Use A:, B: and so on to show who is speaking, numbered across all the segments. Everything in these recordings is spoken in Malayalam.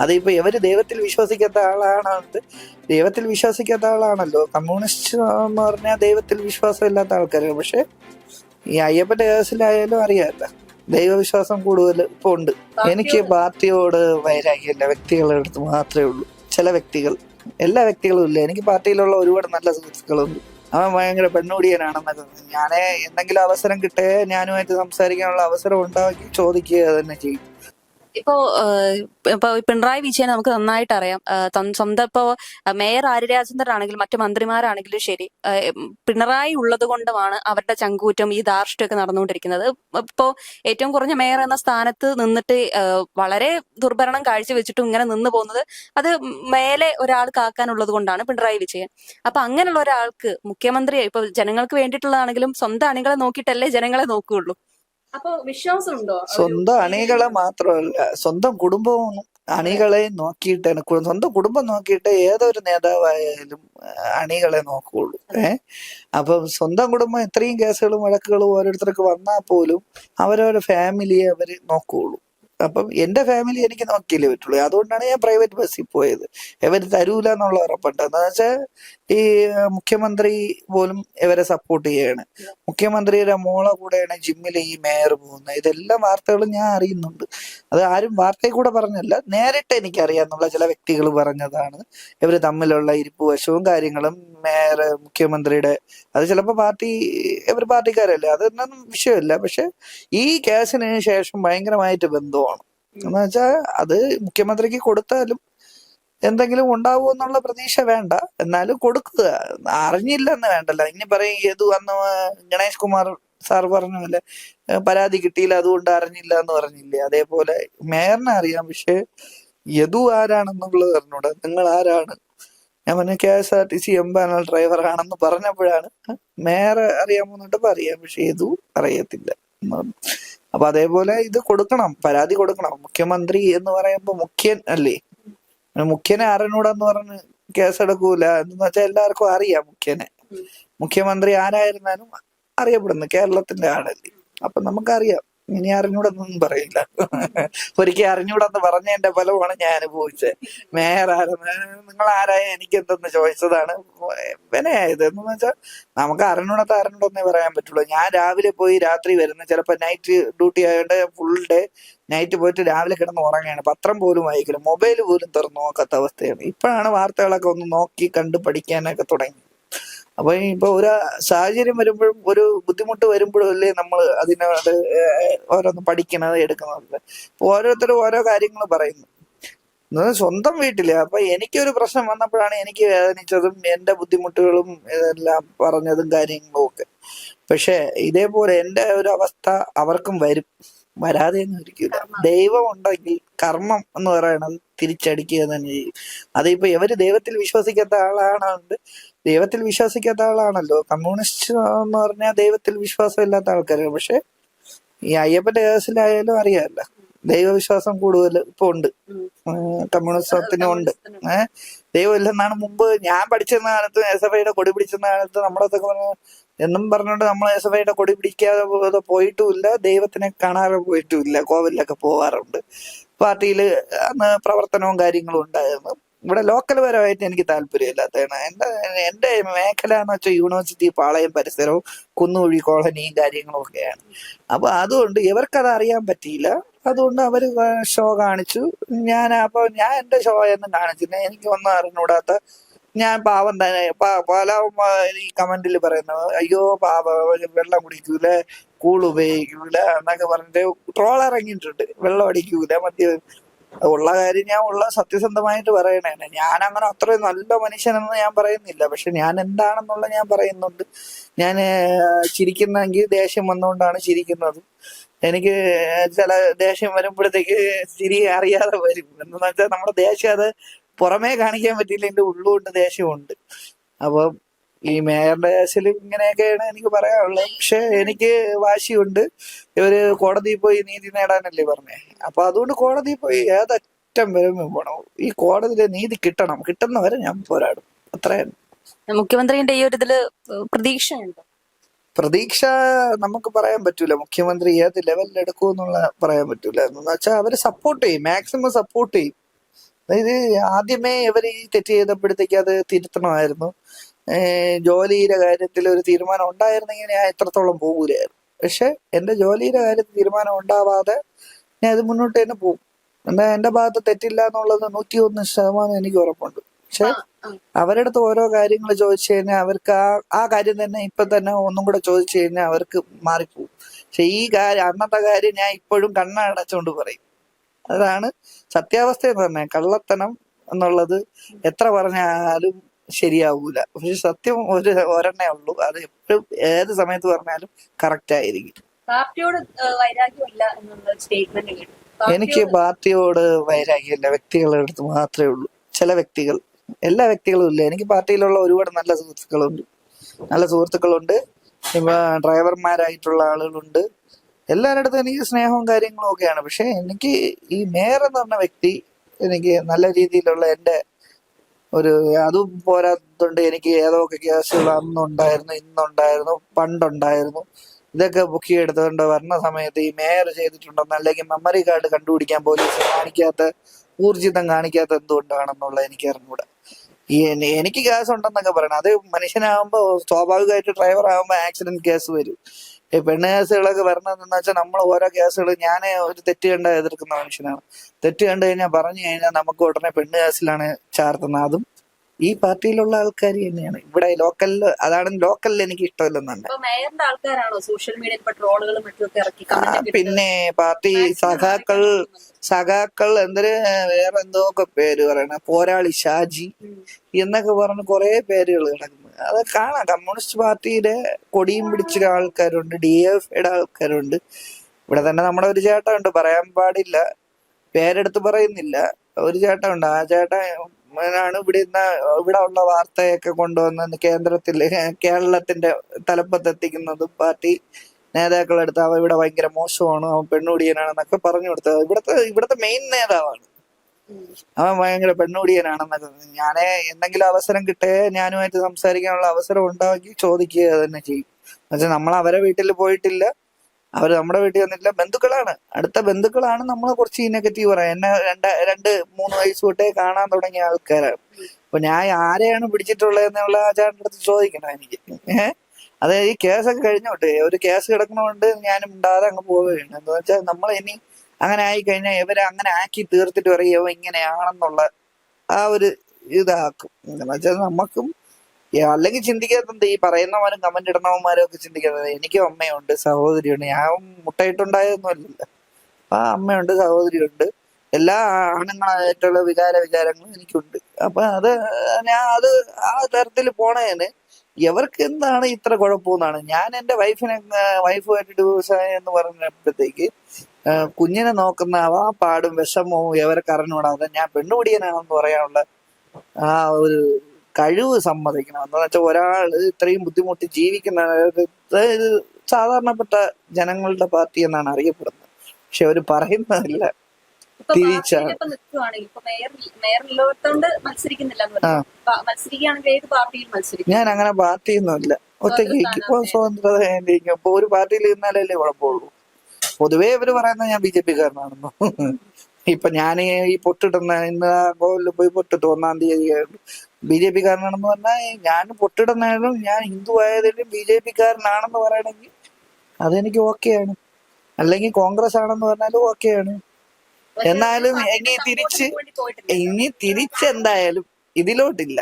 A: അതിപ്പോ ഇവർ ദൈവത്തിൽ വിശ്വസിക്കാത്ത ആളാണ് ദൈവത്തിൽ വിശ്വസിക്കാത്ത ആളാണല്ലോ. കമ്മ്യൂണിസ്റ്റ് എന്ന് പറഞ്ഞാൽ ദൈവത്തിൽ വിശ്വാസം ഇല്ലാത്ത ആൾക്കാരാണ്. പക്ഷെ ഈ അയ്യപ്പന്റെ കേസിലായാലും അറിയാമല്ല ദൈവവിശ്വാസം കൂടുതൽ ഇപ്പൊ ഉണ്ട്. എനിക്ക് പാർട്ടിയോട് വൈരാഗ്യമില്ല വ്യക്തികളുടെ അടുത്ത് മാത്രമേ ഉള്ളൂ. ചില വ്യക്തികൾ എല്ലാ വ്യക്തികളും ഇല്ല. എനിക്ക് പാർട്ടിയിലുള്ള ഒരുപാട് നല്ല സുഹൃത്തുക്കളുണ്ട്. അവൻ ഭയങ്കര പെണ്ണുടിയനാണെന്നൊക്കെ ഞാനേ എന്തെങ്കിലും അവസരം കിട്ടേ ഞാനുമായിട്ട് സംസാരിക്കാനുള്ള അവസരം ഉണ്ടാക്കി ചോദിക്കുക തന്നെ ചെയ്യും.
B: ഇപ്പോ ഇപ്പൊ പിണറായി വിജയൻ നമുക്ക് നന്നായിട്ട് അറിയാം സ്വന്തം ഇപ്പോ മേയർ ആര്യരാജേന്ദ്രൻ ആണെങ്കിലും മറ്റു മന്ത്രിമാരാണെങ്കിലും ശരി പിണറായി ഉള്ളത് കൊണ്ടുമാണ് അവരുടെ ചങ്കൂറ്റം ഈ ധാർഷ്ട്യമൊക്കെ നടന്നുകൊണ്ടിരിക്കുന്നത്. ഇപ്പോ ഏറ്റവും കുറഞ്ഞ മേയർ എന്ന സ്ഥാനത്ത് നിന്നിട്ട് വളരെ ദുർഭരണം കാഴ്ചവെച്ചിട്ടും ഇങ്ങനെ നിന്ന് പോകുന്നത് അത് മേലെ ഒരാൾ കാക്കാനുള്ളത് കൊണ്ടാണ് പിണറായി വിജയൻ. അപ്പൊ അങ്ങനെയുള്ള ഒരാൾക്ക് മുഖ്യമന്ത്രി ഇപ്പൊ ജനങ്ങൾക്ക് വേണ്ടിയിട്ടുള്ളതാണെങ്കിലും സ്വന്തം അണികളെ നോക്കിയിട്ടല്ലേ ജനങ്ങളെ നോക്കുകയുള്ളൂ. അപ്പൊ വിശ്വാസമുണ്ടോ?
A: സ്വന്തം അണികളെ മാത്രമല്ല സ്വന്തം കുടുംബവും അണികളെ നോക്കിയിട്ടാണ് സ്വന്തം കുടുംബം നോക്കിയിട്ട് ഏതൊരു നേതാവായാലും അണികളെ നോക്കുകയുള്ളൂ. ഏഹ് അപ്പം സ്വന്തം കുടുംബം ഇത്രയും കേസുകളും വഴക്കുകളും ഓരോരുത്തർക്ക് വന്നാൽ പോലും അവരവരുടെ ഫാമിലിയെ അവർ നോക്കുകയുള്ളൂ. അപ്പം എന്റെ ഫാമിലി എനിക്ക് നോക്കിയില്ലേ പറ്റുള്ളൂ. അതുകൊണ്ടാണ് ഞാൻ പ്രൈവറ്റ് ബസ്സിൽ പോയത്. ഇവർ തരൂല എന്നുള്ള ഉറപ്പുണ്ട്. എന്താ വെച്ചാൽ ഈ മുഖ്യമന്ത്രി പോലും ഇവരെ സപ്പോർട്ട് ചെയ്യാണ്. മുഖ്യമന്ത്രിയുടെ മോളെ കൂടെയാണ് ജിമ്മിൽ ഈ മേയർ പോകുന്നത്. ഇതെല്ലാം വാർത്തകളും ഞാൻ അറിയുന്നുണ്ട്. അത് ആരും വാർത്തയിൽ കൂടെ പറഞ്ഞല്ല. നേരിട്ട് എനിക്കറിയാന്നുള്ള ചില വ്യക്തികൾ പറഞ്ഞതാണ്. ഇവർ തമ്മിലുള്ള ഇരിപ്പ് വശവും കാര്യങ്ങളും മേയർ മുഖ്യമന്ത്രിയുടെ അത് ചിലപ്പോൾ പാർട്ടി ഇവർ പാർട്ടിക്കാരല്ലേ? അതൊന്നും വിഷയമില്ല. പക്ഷെ ഈ കേസിന് ശേഷം ഭയങ്കരമായിട്ട് ബന്ധമാണ്. എന്ന് വെച്ചാൽ അത് മുഖ്യമന്ത്രിക്ക് കൊടുത്താലും എന്തെങ്കിലും ഉണ്ടാവുമോ എന്നുള്ള പ്രതീക്ഷ വേണ്ട. എന്നാലും കൊടുക്കുക. അറിഞ്ഞില്ലെന്ന് വേണ്ടല്ലോ. ഇനി പറയും ഏതു അന്ന് ഗണേഷ് കുമാർ സാർ പറഞ്ഞ പോലെ പരാതി കിട്ടിയില്ല അതുകൊണ്ട് അറിഞ്ഞില്ല എന്ന് പറഞ്ഞില്ലേ? അതേപോലെ മേയറിനെ അറിയാം പക്ഷെ യദു ആരാണെന്നുള്ളത് അറിഞ്ഞൂടാ. നിങ്ങൾ ആരാണ്? ഞാൻ പറഞ്ഞു K S R T C empanel driver ആണെന്ന് പറഞ്ഞപ്പോഴാണ് മേയറെ അറിയാമെന്നിട്ടപ്പോ അറിയാം പക്ഷെ യദു അറിയത്തില്ല അപ്പൊ അതേപോലെ ഇത് കൊടുക്കണം പരാതി കൊടുക്കണം. മുഖ്യമന്ത്രി എന്ന് പറയുമ്പോ മുഖ്യൻ അല്ലേ? മുഖ്യനെ അറിഞ്ഞൂടെന്ന് പറഞ്ഞ് കേസെടുക്കൂല എന്ന് വെച്ചാൽ എല്ലാവർക്കും അറിയാം മുഖ്യനെ. മുഖ്യമന്ത്രി ആരായിരുന്നാലും അറിയപ്പെടുന്നു. കേരളത്തിന്റെ ആളല്ലേ. അപ്പൊ നമുക്കറിയാം. ഇനി അറിഞ്ഞൂടെന്നൊന്നും പറയില്ല. ഒരിക്കൽ അറിഞ്ഞൂടെന്ന് പറഞ്ഞതിന്റെ ഫലമാണ് ഞാൻ അനുഭവിച്ചത്. മേയർ നിങ്ങൾ ആരായ എനിക്ക് എന്തെന്ന് ചോദിച്ചതാണ്. വിനയായത് എന്ന് വെച്ചാൽ നമുക്ക് അറിഞ്ഞൂടത്തെ അറിഞ്ഞൂടെന്നേ പറയാൻ പറ്റുള്ളൂ. ഞാൻ രാവിലെ പോയി രാത്രി വരുന്ന. ചിലപ്പോൾ നൈറ്റ് ഡ്യൂട്ടി ആയതുകൊണ്ട് ഫുൾ ഡേ നൈറ്റ് പോയിട്ട് രാവിലെ കിടന്ന് ഉറങ്ങുകയാണ്. പത്രം പോലും വായിക്കില്ല. മൊബൈൽ പോലും തുറന്നു നോക്കാത്ത അവസ്ഥയാണ്. ഇപ്പോഴാണ് വാർത്തകളൊക്കെ ഒന്ന് നോക്കി കണ്ട് പഠിക്കാനൊക്കെ തുടങ്ങി. അപ്പൊ ഇപ്പൊ ഒരു സാഹചര്യം വരുമ്പോഴും ഒരു ബുദ്ധിമുട്ട് വരുമ്പോഴും അല്ലേ നമ്മൾ അതിനോട് ഓരോന്ന് പഠിക്കണത് എടുക്കുന്നത് ഓരോരുത്തരും ഓരോ കാര്യങ്ങൾ പറയുന്നു. സ്വന്തം വീട്ടിൽ. അപ്പൊ എനിക്കൊരു പ്രശ്നം വന്നപ്പോഴാണ് എനിക്ക് വേദനിച്ചതും എന്റെ ബുദ്ധിമുട്ടുകളും ഇതെല്ലാം പറഞ്ഞതും കാര്യങ്ങളും ഒക്കെ. പക്ഷെ ഇതേപോലെ എന്റെ ഒരു അവസ്ഥ അവർക്കും വരും. വരാതെയൊന്നും ഇരിക്കില്ല ദൈവം ഉണ്ടെങ്കിൽ കർമ്മം എന്ന് പറയുന്നത് തിരിച്ചടിക്കുക തന്നെ ചെയ്യും. അതിപ്പോ ഇവർ ദൈവത്തിൽ വിശ്വസിക്കാത്ത ആളാണുണ്ട് ദൈവത്തിൽ വിശ്വസിക്കാത്ത ആളാണല്ലോ. കമ്മ്യൂണിസ്റ്റ് എന്ന് പറഞ്ഞാൽ ദൈവത്തിൽ വിശ്വാസം ഇല്ലാത്ത ആൾക്കാരാണ്. പക്ഷെ ഈ അയ്യപ്പന്റെ കേസിലായാലും അറിയാമല്ല. ദൈവവിശ്വാസം കൂടുതൽ ഇപ്പൊ ഉണ്ട്. കമ്മ്യൂണിസത്തിനും ഉണ്ട്. ഏഹ് ദൈവം ഇല്ലെന്നാണ് മുമ്പ് ഞാൻ പഠിച്ചിരുന്ന കാലത്ത് എസ് എഫ് ഐയുടെ കൊടി പിടിച്ചിരുന്ന കാലത്ത് നമ്മളതൊക്കെ പറഞ്ഞ എന്നും പറഞ്ഞുകൊണ്ട് നമ്മൾ എസ് എഫ് ഐയുടെ കൊടി പിടിക്കാതെ പോയിട്ടുമില്ല. ദൈവത്തിനെ കാണാതെ പോയിട്ടുമില്ല. കോവിലൊക്കെ പോവാറുണ്ട്. പാർട്ടിയിൽ അന്ന് പ്രവർത്തനവും കാര്യങ്ങളും ഉണ്ടായിരുന്നു. ഇവിടെ ലോക്കൽ പരമായിട്ട് എനിക്ക് താല്പര്യമില്ലാത്തതാണ്. എന്റെ എന്റെ മേഖല എന്ന് വെച്ചാൽ യൂണിവേഴ്സിറ്റി പാളയം പരിസരവും കുന്നുകുഴി കോളനിയും കാര്യങ്ങളും ഒക്കെയാണ്. അപ്പൊ അതുകൊണ്ട് ഇവർക്കത് അറിയാൻ പറ്റിയില്ല. അതുകൊണ്ട് അവർ ഷോ കാണിച്ചു. ഞാൻ അപ്പൊ ഞാൻ എന്റെ ഷോ ഒന്നും കാണിച്ചില്ല എനിക്ക് ഒന്നും അറിഞ്ഞൂടാത്ത ഞാൻ പാവം തന്നെ. പല ഈ കമന്റിൽ പറയുന്നത് അയ്യോ പാവ വെള്ളം കുടിക്കൂല കൂൾ ഉപയോഗിക്കൂല എന്നൊക്കെ പറഞ്ഞിട്ട് ട്രോൾ ഇറങ്ങിയിട്ടുണ്ട്. വെള്ളം അടിക്കൂല മദ്യ ഉള്ള കാര്യം ഞാൻ ഉള്ള സത്യസന്ധമായിട്ട് പറയണേണ്. ഞാൻ അങ്ങനെ അത്രയും നല്ല മനുഷ്യനെന്ന് ഞാൻ പറയുന്നില്ല. പക്ഷെ ഞാൻ എന്താണെന്നുള്ള ഞാൻ പറയുന്നുണ്ട്. ഞാൻ ചിരിക്കുന്നെങ്കിൽ ദേഷ്യം വന്നുകൊണ്ടാണ് ചിരിക്കുന്നത്. എനിക്ക് ചില ദേഷ്യം വരുമ്പോഴത്തേക്ക് ചിരി അറിയാതെ വരും. എന്ന് വെച്ചാൽ നമ്മുടെ ദേഷ്യം അത് പുറമേ കാണിക്കാൻ പറ്റിയില്ല എന്റെ ഉള്ളുകൊണ്ട് ദേഷ്യമുണ്ട്. അപ്പൊ ഈ മേയറുടെ കേസിൽ ഇങ്ങനെയൊക്കെയാണ് എനിക്ക് പറയാനുള്ളത്. പക്ഷെ എനിക്ക് വാശിയുണ്ട്. ഇവർ കോടതിയിൽ പോയി നീതി നേടാനല്ലേ പറഞ്ഞേ. അപ്പൊ അതുകൊണ്ട് കോടതിയിൽ പോയി ഏതറ്റം വരെ പോകണം ഈ കോടതിയിലെ നീതി കിട്ടണം. കിട്ടുന്നവരെ ഞാൻ പോരാടും. അത്രയാണ്
B: മുഖ്യമന്ത്രിന്റെ ഈ ഒരു ഇതിൽ പ്രതീക്ഷയുണ്ടോ?
A: പ്രതീക്ഷ നമുക്ക് പറയാൻ പറ്റൂല. മുഖ്യമന്ത്രി ഏത് ലെവലിൽ എടുക്കും എന്നുള്ള പറയാൻ പറ്റൂല. എന്ന് വെച്ചാൽ അവർ സപ്പോർട്ട് ചെയ്യും. മാക്സിമം സപ്പോർട്ട് ചെയ്യും. അതായത് ആദ്യമേ ഇവർ ഈ തെറ്റ് ചെയ്തപ്പോഴത്തേക്ക് അത് തിരുത്തണമായിരുന്നു. ജോലിയുടെ കാര്യത്തിൽ ഒരു തീരുമാനം ഉണ്ടായിരുന്നെങ്കിൽ ഞാൻ എത്രത്തോളം പോകൂലായിരുന്നു. പക്ഷെ എന്റെ ജോലിയുടെ കാര്യത്തിൽ തീരുമാനം ഉണ്ടാവാതെ ഞാൻ അത് മുന്നോട്ട് തന്നെ പോകും. എന്താ എന്റെ ഭാഗത്ത് തെറ്റില്ല എന്നുള്ളത് നൂറ്റി ഒന്ന് ശതമാനം എനിക്ക് ഉറപ്പുണ്ട്. പക്ഷെ അവരുടെ അടുത്ത് ഓരോ കാര്യങ്ങൾ ചോദിച്ചു കഴിഞ്ഞാൽ അവർക്ക് ആ ആ കാര്യം തന്നെ ഇപ്പൊ തന്നെ ഒന്നും കൂടെ ചോദിച്ചു കഴിഞ്ഞാൽ അവർക്ക് മാറിപ്പോകും. പക്ഷെ ഈ കാര്യം അന്നത്തെ കാര്യം ഞാൻ ഇപ്പോഴും കണ്ണടച്ചുകൊണ്ട് പറയും. അതാണ് സത്യാവസ്ഥ എന്ന് പറഞ്ഞാൽ കള്ളത്തനം എന്നുള്ളത് എത്ര പറഞ്ഞാലും ശരിയാവൂല. പക്ഷെ സത്യം ഒരു ഒരെണ്ണേ ഉള്ളൂ. അത് എപ്പോഴും ഏത് സമയത്ത് പറഞ്ഞാലും കറക്റ്റ് ആയിരിക്കും.
B: പാർട്ടിയോട് വൈരാഗ്യമില്ല എന്നുള്ള സ്റ്റേറ്റ്മെന്റ് കേട്ടു
A: എനിക്ക് പാർട്ടിയോട് വൈരാഗ്യമില്ല. വ്യക്തികളുടെ അടുത്ത് മാത്രമേ ഉള്ളൂ. ചില വ്യക്തികൾ. എല്ലാ വ്യക്തികളും ഇല്ല. എനിക്ക് പാർട്ടിയിലുള്ള ഒരുപാട് നല്ല സുഹൃത്തുക്കളുണ്ട്. നല്ല സുഹൃത്തുക്കളുണ്ട്. ഇപ്പൊ ഡ്രൈവർമാരായിട്ടുള്ള ആളുകളുണ്ട്. എല്ലാവരുടെ അടുത്തും എനിക്ക് സ്നേഹവും കാര്യങ്ങളും ഒക്കെയാണ്. പക്ഷെ എനിക്ക് ഈ മേയർ എന്ന് പറഞ്ഞ വ്യക്തി എനിക്ക് നല്ല രീതിയിലുള്ള എന്റെ ഒരു അതും പോരാത്തതുകൊണ്ട് എനിക്ക് ഏതൊക്കെ കേസുകൾ അന്നുണ്ടായിരുന്നു ഇന്നുണ്ടായിരുന്നു പണ്ടുണ്ടായിരുന്നു ഇതൊക്കെ ബുക്ക് ചെയ്തെടുത്തുകൊണ്ട് വരണ സമയത്ത് ഈ മേയർ ചെയ്തിട്ടുണ്ടെന്ന് അല്ലെങ്കിൽ മെമ്മറി കാർഡ് കണ്ടുപിടിക്കാൻ പോലീസ് കാണിക്കാത്ത ഊർജിതം കാണിക്കാത്ത എന്തുകൊണ്ടാണെന്നുള്ള എനിക്ക് അറിഞ്ഞൂടെ. ഈ എനിക്ക് കേസ് ഉണ്ടെന്നൊക്കെ പറയണം. അത് മനുഷ്യനാകുമ്പോ സ്വാഭാവികമായിട്ട് ഡ്രൈവർ ആകുമ്പോ ആക്സിഡന്റ് കേസ് വരും. ഈ പെണ്ണ് കേസുകളൊക്കെ വരണമെന്ന് വെച്ചാൽ നമ്മൾ ഓരോ കേസുകൾ ഞാൻ ഒരു തെറ്റ് കണ്ട എതിർക്കുന്ന മനുഷ്യനാണ്. തെറ്റ് കണ്ടു കഴിഞ്ഞാൽ പറഞ്ഞു കഴിഞ്ഞാൽ നമുക്ക് ഉടനെ പെണ്ണ് കേസിലാണ് ചാർത്തുന്നത്. അതും ഈ പാർട്ടിയിലുള്ള ആൾക്കാർ തന്നെയാണ്. ഇവിടെ ലോക്കലിൽ അതാണ് ലോക്കലിൽ എനിക്ക് ഇഷ്ടമില്ലെന്നുണ്ട്. പിന്നെ പാർട്ടി സഖാക്കൾ സഖാക്കൾ എന്തൊരു വേറെ എന്തോ ഒക്കെ പേര് പറയണ. പോരാളി ഷാജി. എന്നൊക്കെ പറഞ്ഞ് കുറെ പേരുകൾ കിടക്കുന്നു അത് കാണാം. കമ്മ്യൂണിസ്റ്റ് പാർട്ടിയുടെ കൊടിയും പിടിച്ച ആൾക്കാരുണ്ട് ഡി എഫ് ഐയുടെ ആൾക്കാരുണ്ട്. ഇവിടെ തന്നെ നമ്മുടെ ഒരു ചേട്ടൻ ഉണ്ട് പറയാൻ പാടില്ല. പേരെടുത്ത് പറയുന്നില്ല. ഒരു ചേട്ടൻ ഉണ്ട് ആ ചേട്ടൻ ആണ് ഇവിടെ ഇന്ന് ഇവിടെ ഉള്ള വാർത്തയൊക്കെ കൊണ്ടുവന്ന് കേന്ദ്രത്തിൽ കേരളത്തിന്റെ തലപ്പത്ത് തലപ്പത്തെത്തിക്കുന്നതും പാർട്ടി നേതാക്കളെടുത്ത് അവ ഇവിടെ ഭയങ്കര മോശമാണ് അവൻ പെണ്ണുടിയനാണെന്നൊക്കെ പറഞ്ഞു കൊടുത്തത്. ഇവിടുത്തെ ഇവിടുത്തെ മെയിൻ നേതാവാണ്. അവൻ ഭയങ്കര പെണ്ണുടിയനാണെന്നൊക്കെ ഞാനേ എന്തെങ്കിലും അവസരം കിട്ടേ ഞാനുമായിട്ട് സംസാരിക്കാനുള്ള അവസരം ഉണ്ടാക്കി ചോദിക്കുക തന്നെ ചെയ്യും. എന്നുവെച്ചാൽ നമ്മൾ അവരെ വീട്ടിൽ പോയിട്ടില്ല. അവർ നമ്മുടെ വീട്ടിൽ വന്നിട്ടില്ല ബന്ധുക്കളാണ്. അടുത്ത ബന്ധുക്കളാണ് നമ്മൾ കുറച്ച് നെഗറ്റീവ് പറയാം എന്നെ രണ്ട് രണ്ട് മൂന്ന് വയസ്സ് തൊട്ടേ കാണാൻ തുടങ്ങിയ ആൾക്കാരാണ്. അപ്പൊ ഞാൻ ആരെയാണ് പിടിച്ചിട്ടുള്ളത് എന്നുള്ള ആചാരന്റെ അടുത്ത് ചോദിക്കണം എനിക്ക്. ഏഹ്? അതായത് ഈ കേസൊക്കെ കഴിഞ്ഞോട്ടെ? ഒരു കേസ് കിടക്കണോണ്ട് ഞാനും ഉണ്ടാതെ അങ്ങ് പോവുകയാണ്. എന്താ വെച്ചാൽ നമ്മൾ ഇനി അങ്ങനെ ആയി കഴിഞ്ഞാൽ ഇവരെ അങ്ങനെ ആക്കി തീർത്തിട്ട് പറയും ഇങ്ങനെയാണെന്നുള്ള ആ ഒരു ഇതാക്കും. എന്താ വെച്ചാൽ നമുക്കും അല്ലെങ്കിൽ ചിന്തിക്കാത്തത് ഈ പറയുന്നവരും കമന്റ് ഇടുന്നവന്മാരും ഒക്കെ ചിന്തിക്കുന്നത് എനിക്കും അമ്മയുണ്ട് സഹോദരിയുണ്ട്. ഞാൻ മുട്ടയിട്ടുണ്ടായതൊന്നുമല്ലല്ലോ. ആ അമ്മയുണ്ട് സഹോദരിയുണ്ട്. എല്ലാ ആണുങ്ങളായിട്ടുള്ള വികാര വിചാരങ്ങളും എനിക്കുണ്ട്. അപ്പൊ അത് ഞാൻ അത് ആ തരത്തിൽ പോണേന് എവർക്ക് എന്താണ് ഇത്ര കുഴപ്പമെന്നാണ്. ഞാൻ എന്റെ വൈഫിനെ വൈഫുമായിട്ട് ഡിവോഴ്സ് ആയെന്ന് പറഞ്ഞപ്പോഴത്തേക്ക് കുഞ്ഞിനെ നോക്കുന്ന ആ പാടും വിഷമവും എവർക്ക് അറിഞ്ഞുകൂടാതെ ഞാൻ പെണ്ണുപിടിയനാണെന്ന് പറയാനുള്ള ആ ഒരു കഴിവ് സമ്മതിക്കണം. എന്ന് വെച്ചാൽ ഒരാൾ ഇത്രയും ബുദ്ധിമുട്ടി ജീവിക്കുന്ന സാധാരണപ്പെട്ട ജനങ്ങളുടെ പാർട്ടി എന്നാണ് അറിയപ്പെടുന്നത്. പക്ഷെ അവർ പറയുന്നതല്ല. തിരിച്ചാണ്. ഞാൻ അങ്ങനെ പാർട്ടിയൊന്നുമില്ല. ഒറ്റയ്ക്ക് ഇപ്പൊ സ്വതന്ത്രത. ഇപ്പൊ ഒരു പാർട്ടിയിൽ ഇരുന്നാലല്ലേ കുഴപ്പമുള്ളൂ. പൊതുവേ ഇവർ പറയുന്നത് ഞാൻ ബി ജെ പി കാരനാണെന്നോ ഇപ്പൊ ഞാൻ ഈ പൊട്ടിടുന്ന ഇന്ന് ആ കോവിലിൽ പോയി പൊട്ടിട്ട് ഒന്നാം തീയതി ബി ജെ പി കാരനാണെന്ന് പറഞ്ഞാൽ ഞാൻ പൊട്ടിടുന്നതിനും ഞാൻ ഹിന്ദു ആയതിലും ബി ജെ പി കാരനാണെന്ന് പറയണമെങ്കിൽ അതെനിക്ക് ഓക്കെയാണ്. അല്ലെങ്കിൽ കോൺഗ്രസ് ആണെന്ന് പറഞ്ഞാലും ഓക്കെയാണ്. എന്നാലും ഇനി തിരിച്ച്. ഇനി തിരിച്ചെന്തായാലും ഇതിലോട്ടില്ല.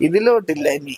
A: ഇതിലോട്ടില്ല ഇനി.